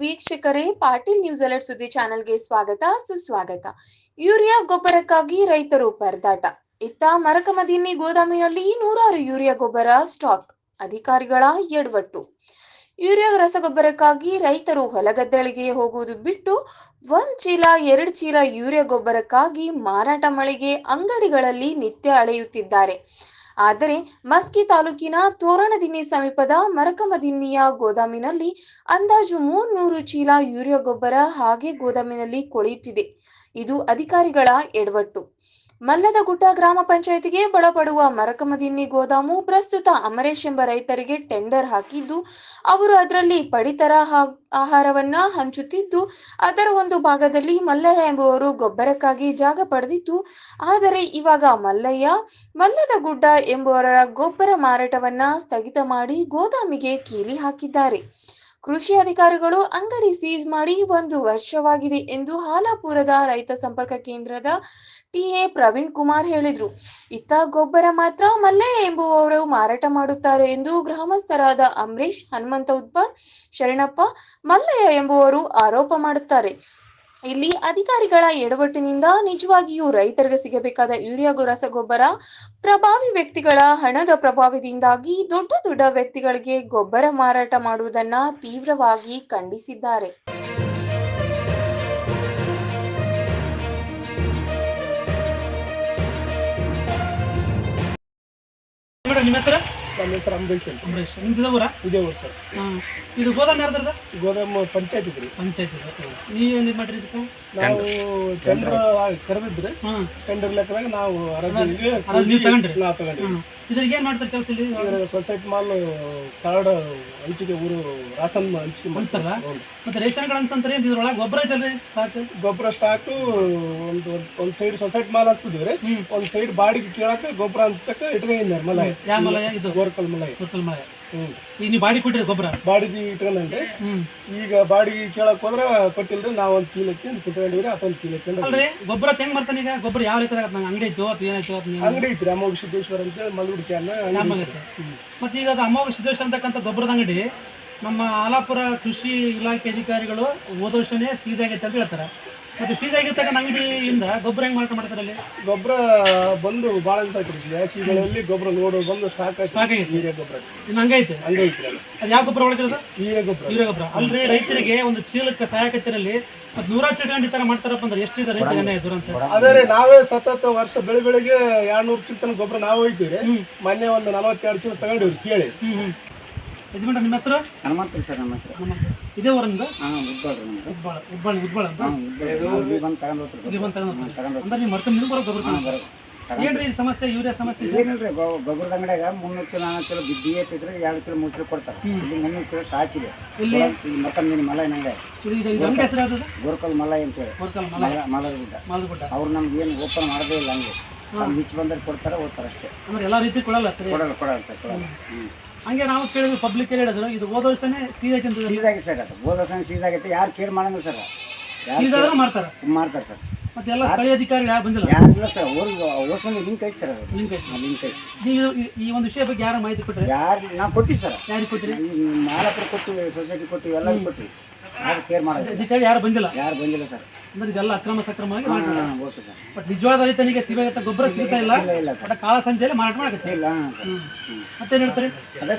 ವೀಕ್ಷಕರೇ, Patil news alert ಸುದ್ದಿ ಚಾನೆಲ್ಗೆ ಸ್ವಾಗತ, ಸುಸ್ವಾಗತ. ಯೂರಿಯಾ ಗೊಬ್ಬರಕ್ಕಾಗಿ ರೈತರು ಪರದಾಟ. ಇತ್ತ ಮರಕಮದಿನ್ನಿ ಗೋದಾಮಿನಲ್ಲಿ ನೂರಾರು ಯೂರಿಯಾ ಗೊಬ್ಬರ ಸ್ಟಾಕ್, ಅಧಿಕಾರಿಗಳ ಎಡವಟ್ಟು ಯೂರಿಯಾ ರಸಗೊಬ್ಬರಕ್ಕಾಗಿ ರೈತರು ಹೊಲಗದ್ದೆಗಳಿಗೆ ಹೋಗುವುದು ಬಿಟ್ಟು ಒಂದ್ ಚೀಲ, ಎರಡು ಚೀಲ ಯೂರಿಯಾ ಗೊಬ್ಬರಕ್ಕಾಗಿ ಮಾರಾಟ ಮಳಿಗೆ ಅಂಗಡಿಗಳಲ್ಲಿ ನಿತ್ಯ ಅಳೆಯುತ್ತಿದ್ದಾರೆ. ಆದರೆ ಮಸ್ಕಿ ತಾಲೂಕಿನ ತೋರಣದಿನ್ನಿ ಸಮೀಪದ ಮರಕಮದಿನ್ನಿಯ ಗೋದಾಮಿನಲ್ಲಿ ಅಂದಾಜು ಮೂರ್ನೂರು ಚೀಲ ಯೂರಿಯಾ ಗೊಬ್ಬರ ಹಾಗೆ ಗೋದಾಮಿನಲ್ಲಿ ಕೊಳೆಯುತ್ತಿದೆ. ಇದು ಅಧಿಕಾರಿಗಳ ಎಡವಟ್ಟು. ಮಲ್ಲದಗುಡ್ಡ ಗ್ರಾಮ ಪಂಚಾಯತಿಗೆ ಒಳಪಡುವ ಮರಕಮದಿನ್ನಿ ಗೋದಾಮು ಪ್ರಸ್ತುತ ಅಮರೇಶ್ ಎಂಬ ರೈತರಿಗೆ ಟೆಂಡರ್ ಹಾಕಿದ್ದು, ಅವರು ಅದರಲ್ಲಿ ಪಡಿತರ ಆಹಾರವನ್ನ ಹಂಚುತ್ತಿದ್ದು, ಅದರ ಒಂದು ಭಾಗದಲ್ಲಿ ಮಲ್ಲಯ್ಯ ಎಂಬುವರು ಗೊಬ್ಬರಕ್ಕಾಗಿ ಜಾಗ ಪಡೆದಿತ್ತು. ಆದರೆ ಇವಾಗ ಮಲ್ಲಯ್ಯ, ಮಲ್ಲದ ಗುಡ್ಡ ಎಂಬುವರ ಗೊಬ್ಬರ ಮಾರಾಟವನ್ನ ಸ್ಥಗಿತ ಮಾಡಿ ಗೋದಾಮಿಗೆ ಕೀಲಿ ಹಾಕಿದ್ದಾರೆ. ಕೃಷಿ ಅಧಿಕಾರಿಗಳು ಅಂಗಡಿ ಸೀಸ್ ಮಾಡಿ ಒಂದು ವರ್ಷವಾಗಿದೆ ಎಂದು ಹಾಲಾಪುರದ ರೈತ ಸಂಪರ್ಕ ಕೇಂದ್ರದ ಟಿಎ ಪ್ರವೀಣ್ ಕುಮಾರ್ ಹೇಳಿದ್ರು. ಇತ್ತ ಗೊಬ್ಬರ ಮಾತ್ರ ಮಲ್ಲೆ ಎಂಬುವವರು ಮಾರಾಟ ಮಾಡುತ್ತಾರೆ ಎಂದು ಗ್ರಾಮಸ್ಥರಾದ ಅಂಬರೀಶ್ ಹನುಮಂತ ಉದ್ಬಾಳ್ ಶರಣಪ್ಪ ಮಲ್ಲಯ್ಯ ಎಂಬುವರು ಆರೋಪ ಮಾಡುತ್ತಾರೆ. ಇಲ್ಲಿ ಅಧಿಕಾರಿಗಳ ಎಡವಟ್ಟಿನಿಂದ ನಿಜವಾಗಿಯೂ ರೈತರಿಗೆ ಸಿಗಬೇಕಾದ ಯೂರಿಯಾ ರಸಗೊಬ್ಬರ ಪ್ರಭಾವಿ ವ್ಯಕ್ತಿಗಳ ಹಣದ ಪ್ರಭಾವದಿಂದಾಗಿ ದೊಡ್ಡ ದೊಡ್ಡ ವ್ಯಕ್ತಿಗಳಿಗೆ ಗೊಬ್ಬರ ಮಾರಾಟ ಮಾಡುವುದನ್ನ ತೀವ್ರವಾಗಿ ಖಂಡಿಸಿದ್ದಾರೆ. ನಿಮ್ಮ ಹೆಸರು? ನಮ್ಮ ಹೆಸರು ಅಂಬರೀಶ್ ಅಂತ. ಅಂಬರೀಶ್ ನಿಮ್ದು ಊರ? ಇದೇ ಊರು ಸರ್. ಹಾಂ. ಇದು ಗೋದಾಮ್ ಯಾರ್ದಾರ್ದ ಗೋದಾಮು ಪಂಚಾಯತ್ ಇದ್ರಿ. ಪಂಚಾಯತ್ ನೀವೇನು ಮಾಡಿರಿ ಇದಕ್ಕೆ? ನಾವು ಟೆಂಡರ್ ಕರೆದಿದ್ರೆ ಹಾಂ. ಟೆಂಡರ್ ಲೆಕ್ಕದಾಗ ನಾವು ಹರಾಜಿಗೆ ಹರಾಜು ನೀವು ತಗೊಂಡ್ರಿ? ನಾವು ತಗೊಂಡ್ರಿ ಹಾಂ. ಇದ್ರಿಗೆ ಏನು ಮಾಡ್ತಾರೆ ಕೆಲಸ ಇಲ್ಲಿ? ಸೊಸೈಟಿ ಮಾಲ್ ಕಾರ್ಡ್ ಹಂಚಿಕೆ ಊರು ರಾಸನ್ ಹಂಚಿಕೆ ಮಾಡ್ತಾರ. ಮತ್ತೆ ರೇಷನ್ ಕಾರ್ಡ್ ಅಂತಂದ್ರೆ ಇದ್ರೊಳಗೆ ಗೊಬ್ಬರ ಐತಲ್ರಿ ಸ್ಟಾಕ್ ಗೊಬ್ಬರ ಸ್ಟಾಕ್ ಒಂದು ಒಂದು ಸೈಡ್ ಸೊಸೈಟಿ ಮಾಲ್ ಹಚ್ತಿದ್ವಿ ರೀ. ಒಂದು ಸೈಡ್ ಬಾಡಿಗೆ ಕೇಳಕ್ಕೆ ಗೊಬ್ಬರ ಹಂಚಕ್ಕೆ ಇಟ್ಕೊಂಡಿದ್ದಾರೆ ಮಲಯ. ಯಾವ ಮಲಯ ಇದು? ಮಲಯ ಗೊತ್ತಲ್ ಮಲಯ ಹ್ಞೂ ಈಗ ನೀವು ಬಾಡಿ ಕೊಟ್ಟಿರಿ ಗೊಬ್ಬರ? ಬಾಡಿಗೆ ಇಟ್ಕೊಂಡ್ರಿ ಹ್ಞೂ ಈಗ ಬಾಡಿಗೆ ಕೇಳಕ್ ಹೋದ್ರೆ ಕೊಟ್ಟಿಲ್ರಿ ನಾವು ಒಂದು ಕೀಲಕ್ಕೆ ಕುತ್ಕೊಂಡಿವ್ರಿ ಅದೊಂದು ಅಲ್ರಿ ಗೊಬ್ಬರ ಹೆಂಗ್ ಮಾಡ್ತಾನೆ ಈಗ? ಗೊಬ್ಬರ ಯಾವ ರೀತಿ ಆಗತ್ತೆ? ನಂಗೆ ಅಂಗಡಿ ಐತೋ ಅಥವಾ ಏನಾಯ್ತು ಅಂಗಡಿ ಐತ್ರಿ ಅಮೋಘ ಸಿದ್ದೇಶ್ವರ ಅಂತೇಳಿ ಮಲ್ಗುಡಿಕೆ ಅನ್ನ ಮತ್ತೆ ಈಗ ಅದು ಅಮೋಘ ಸಿದ್ದೇಶ್ವರ ಅಂತಕ್ಕಂಥ ಗೊಬ್ಬರದ ಅಂಗಡಿ ನಮ್ಮ ಆಲಾಪುರ ಕೃಷಿ ಇಲಾಖೆ ಅಧಿಕಾರಿಗಳು ಹೋದ ವರ್ಷನೇ ಸೀಸ್ ಆಗೈತೆ ಅಂತ ಹೇಳ್ತಾರೆ. ಮತ್ತೆ ಸೀಸ್ ಆಗಿರ್ತಕ್ಕಂಥ ಅಂಗಡಿಯಿಂದ ಗೊಬ್ಬರ ಹೆಂಗ್ ಮಾರಾಟ ಮಾಡ್ತಾರೆ ಅಲ್ಲಿ? ಗೊಬ್ಬರ ಬಂದು ಭಾಳ ದಿವಸ ಆಯ್ತು ಬ್ಯಾಸಿಗಳಲ್ಲಿ ಗೊಬ್ಬರ ನೋಡು ಬಂದು ಸ್ಟಾಕ್ ಸ್ಟಾಕ್ ಆಗೈತೆ ಹೀರೆ ಗೊಬ್ಬರ. ಇನ್ನು ಹಂಗೈತೆ ಹಂಗೆ ಐತ್ರಿ ಅದು ಅದು ಯಾವ ಗೊಬ್ಬರ ಒಳಗಿರೋದು? ಹೀರೆ ಗೊಬ್ಬರ. ಈ ಗೊಬ್ಬರ. ಅಲ್ರಿ ರೈತರಿಗೆ ಒಂದು ಚೀಲಕ್ಕೆ ಸಹಾಯಕತ್ತಿರಲ್ಲಿ ಮತ್ತೆ ನೂರಾರು ಈ ತರ ಮಾಡ್ತಾರಪ್ಪ ಅಂದ್ರೆ ಎಷ್ಟಿದೆ ರೈತ ಏನೇ ದುರಂತ ಅದೇ ನಾವೇ ಸತತ ವರ್ಷ ಬೆಳೆ ಬೆಳಿಗ್ಗೆ ಎರಡ್ನೂರು ಚೀಲ ತನಕ ಗೊಬ್ಬರ ನಾವು ಹೋಯ್ತೀವಿ. ಮೊನ್ನೆ ಒಂದು ನಲವತ್ತೆರಡು ಚೀಲ ತಗೊಂಡಿವ್ರಿ ಕೇಳಿ. ಹ್ಮ್ ಹ್ಮ್. ಯಜಮಾನ್ರ ನಿಮ್ಮ ಹೆಸರು? ಹನುಮಂತ ಸರ್ ನಮ್ಮ ಹೆಸರು. ನಮ್ಮ ಇದೇ ಊರಿಂದ? ಹಾಂ ಉಬ್ಬಳ ಉಬ್ಬಳ ಉಬ್ಬಾಳ ಉಬ್ಬಾಳ ಅಂತ? ಹಾಂ ಇಲ್ಲಿ ಬಂದು ತಗೊಂಡು ಹೋಗ್ತೀರಿ ಇಲ್ಲಿ ಬಂದು ತಗೊಂಡು ಹೋಗ್ತಾರೆ ತಗೊಂಡು ಅಂದ್ರೆ ನೀವು ಮರ್ಕೊಂಡು ಗೊಬ್ಬರ ಹಾಂ ತಗೊಂಡ್ ಏನ್ರಿ ಈ ಸಮಸ್ಯೆ ಯೂರಿಯಾ ಸಮಸ್ಯೆ? ಏನಿಲ್ರಿ ಗೊಬ್ಬರದ ಅಂಗಡಿಯಾಗ ಮುನ್ನೂರು ಚೀಲ ನಾಲ್ಕು ಚೀಲ ಬಿದ್ದಿ ಐತಿದ್ರೆ ಎರಡು ಚೀಲ ಮೂರು ಚೀಲ ಕೊಡ್ತಾರೆ. ಇಲ್ಲಿ ಮುನ್ನೂರು ಚೀಲ ಸ್ಟಾಕ್ ಇದೆ ಇಲ್ಲಿ ಮತ್ತೊಂದು ಮಲೈ ಯಾವ್ದು? ಗೋರ್ಕಲ್ ಮಲೈ ಅಂತ ಹೇಳಿ. ಗುಡ್ಡ ಮಾಲ್ಗುಡ್ಡ ಅವ್ರು ನಮ್ಗೆ ಏನು ಓಪನ್ ಮಾಡೋದೇ ಇಲ್ಲ ಹಂಗೆ. ಮಿಚ್ ಬಂದ್ರೆ ಕೊಡ್ತಾರೆ ಓದ್ತಾರೆ ಅಷ್ಟೇ. ಅಂದ್ರೆ ಎಲ್ಲಾ ರೀತಿ ಕೊಡಲ್ಲ ಸರಿ? ಕೊಡಲ್ಲ ಕೊಡಲ್ಲ ಸರ್ ಕೊಡಲ್ಲ. ಹ್ಞೂ ಹಂಗೆ ನಾವು ಕೇಳಿದ್ವಿ ಪಬ್ಲಿಕ್ ಹೇಳಿದ್ರು. ಇದು ಹೋದ ವರ್ಷನೇ ಸೀಸ್ ಅಂತ ಸೀಸ್ ಆಗಿ ಸರ್ ಅದು. ಹೋದ ವರ್ಷ ಸೀಸ್ ಆಗೈತೆ ಯಾರು ಕೇರ್ ಮಾಡಂಗಿಲ್ಲ ಸರ್ ಸೀಸ್ ಆದ್ರೆ ಮಾಡ್ತಾರೆ. ಮಾಡ್ತಾರೆ ಸರ್. ಮತ್ತೆ ಎಲ್ಲ ಸ್ಥಳೀಯ ಅಧಿಕಾರಿಗಳು ಯಾರು ಬಂದಿಲ್ಲ? ಯಾರು ಇಲ್ಲ ಸರ್. ಊರಿಗೆ ಓಸ್ಮಂದಿ ಲಿಂಕ್ ಐತೆ ಸರ್ ಅದು. ಲಿಂಕ್ ಐತೆ. ಲಿಂಕ್ ಐತೆ. ನೀವು ಈ- ಒಂದು ವಿಷಯ ಬಗ್ಗೆ ಯಾರು ಮಾಹಿತಿ ಕೊಟ್ಟರೆ ಯಾರು ನಾವು ಕೊಟ್ಟಿವಿ ಸರ್. ಯಾರಿಗೆ ಕೊಟ್ಟಿರಿ ಮಾಲಕರು ಕೊಟ್ಟಿವಿ ಸೊಸೈಟಿ ಕೊಟ್ಟಿವಿ ಎಲ್ಲರಿಗೂ ಕೊಟ್ಟಿವಿ. ಯಾರು ಕೇರ್ ಮಾಡೋದು ಅಧಿಕಾರಿ ಯಾರು ಬಂದಿಲ್ಲ? ಯಾರು ಬಂದಿಲ್ಲ ಸರ್. ಅಂದ್ರೆ ಇದೆಲ್ಲ ಅಕ್ರಮ ಸಕ್ರಮವಾಗಿ ಓಕೆ ಸರ್ ಬಟ್ ನಿಜವಾದ ರೈತನಿಗೆ ಸಿಗತ್ತ ಗೊಬ್ಬರ ಸಿಗ್ತಾ ಇಲ್ಲ. ಕಾಲ ಬಟ್ ಕಾಳ ಸಂಜೆಯಲ್ಲಿ ಮಾರಾಟ ಮಾಡಕ್ಕೆ ಇಲ್ಲ. ಮತ್ತೇನು ಹೇಳ್ತಾರೆ? ಅದೇ